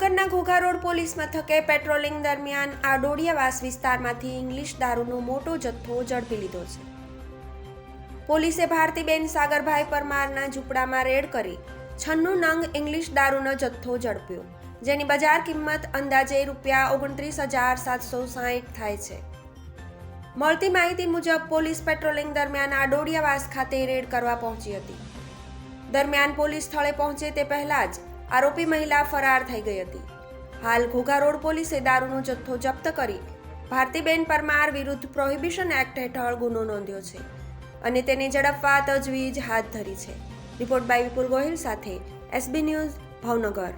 Police મથકે patrolling દરમિયાન આડોડિયાવાસ વિસ્તારમાંથી ઇંગ્લિશ દારૂનો મોટો જથ્થો ઝડપી લીધો છે. પોલીસે ભારતીબેન સાગરભાઈ પરમારના ઝૂંપડામાં રેડ કરી છન્નું નંગ ઇંગ્લિશ દારૂનો જથ્થો ઝડપ્યો, જેની બજાર કિંમત અંદાજે રૂપિયા ઓગણત્રીસ હજાર સાતસો સાહીઠ થાય છે. મળતી માહિતી મુજબ પોલીસ પેટ્રોલિંગ દરમિયાન આડોડિયાવાસ ખાતે રેડ કરવા પહોંચી હતી. દરમિયાન પોલીસ સ્થળે પહોંચે તે પહેલાં જ આરોપી મહિલા ફરાર થઈ ગઈ હતી. હાલ ઘોઘા રોડ પોલીસે દારૂનો જથ્થો જપ્ત કરી ભારતીબેન પરમાર વિરુદ્ધ પ્રોહિબિશન એક્ટ હેઠળ ગુનો નોંધ્યો છે અને તેને ઝડપવા તજવીજ હાથ ધરી છે. રિપોર્ટ બાય વિપુલ ગોહિલ સાથે એસબી ન્યૂઝ ભાવનગર.